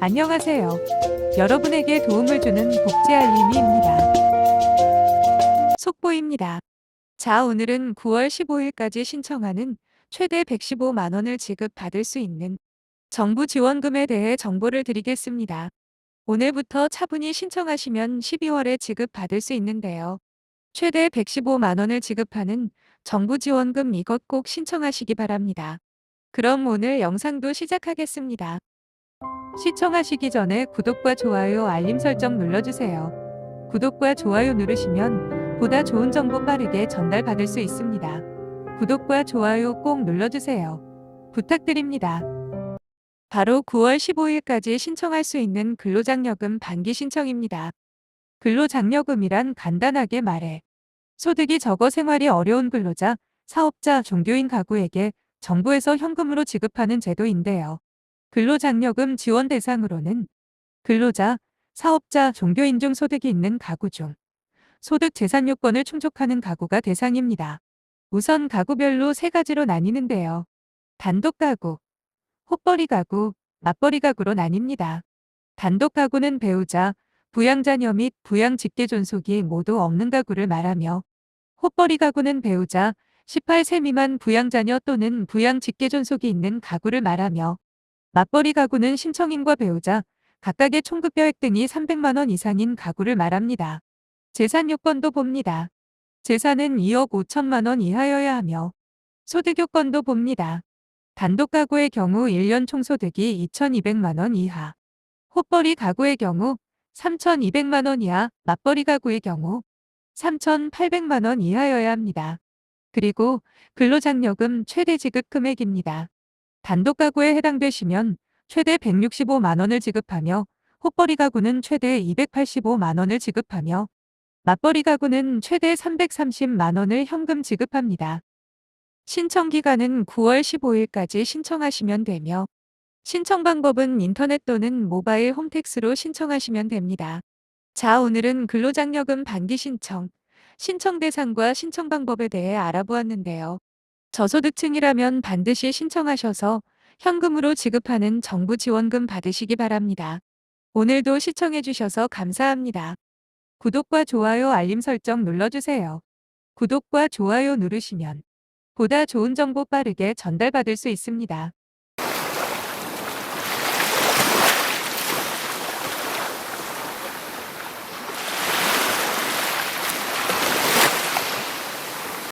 안녕하세요. 여러분에게 도움을 주는 복지 알림이입니다. 속보입니다. 자, 오늘은 9월 15일까지 신청하는 최대 115만 원을 지급받을 수 있는 정부 지원금에 대해 정보를 드리겠습니다. 오늘부터 차분히 신청하시면 12월에 지급받을 수 있는데요. 최대 115만 원을 지급하는 정부 지원금 이것 꼭 신청하시기 바랍니다. 그럼 오늘 영상도 시작하겠습니다. 시청하시기 전에 구독과 좋아요, 알림 설정 눌러주세요. 구독과 좋아요 누르시면 보다 좋은 정보 빠르게 전달받을 수 있습니다. 구독과 좋아요 꼭 눌러주세요. 부탁드립니다. 바로 9월 15일까지 신청할 수 있는 근로장려금 반기 신청입니다. 근로장려금이란 간단하게 말해 소득이 적어 생활이 어려운 근로자, 사업자, 종교인 가구에게 정부에서 현금으로 지급하는 제도인데요. 근로장려금 지원 대상으로는 근로자, 사업자, 종교인 중 소득이 있는 가구 중 소득 재산 요건을 충족하는 가구가 대상입니다. 우선 가구별로 세 가지로 나뉘는데요. 단독 가구, 헛벌이 가구, 맞벌이 가구로 나뉩니다. 단독 가구는 배우자, 부양자녀 및 부양 직계 존속이 모두 없는 가구를 말하며 헛벌이 가구는 배우자, 18세 미만 부양자녀 또는 부양 직계 존속이 있는 가구를 말하며 맞벌이 가구는 신청인과 배우자, 각각의 총급여액 등이 300만 원 이상인 가구를 말합니다. 재산 요건도 봅니다. 재산은 2억 5천만 원 이하여야 하며 소득 요건도 봅니다. 단독 가구의 경우 1년 총소득이 2,200만 원 이하, 헛벌이 가구의 경우 3,200만 원 이하, 맞벌이 가구의 경우 3,800만 원 이하여야 합니다. 그리고 근로장려금 최대 지급 금액입니다. 단독 가구에 해당되시면 최대 165만 원을 지급하며 헛벌이 가구는 최대 285만 원을 지급하며 맞벌이 가구는 최대 330만 원을 현금 지급합니다. 신청 기간은 9월 15일까지 신청하시면 되며 신청 방법은 인터넷 또는 모바일 홈택스로 신청하시면 됩니다. 자, 오늘은 근로장려금 반기 신청, 신청 대상과 신청 방법에 대해 알아보았는데요. 저소득층이라면 반드시 신청하셔서 현금으로 지급하는 정부 지원금 받으시기 바랍니다. 오늘도 시청해주셔서 감사합니다. 구독과 좋아요 알림 설정 눌러주세요. 구독과 좋아요 누르시면 보다 좋은 정보 빠르게 전달받을 수 있습니다.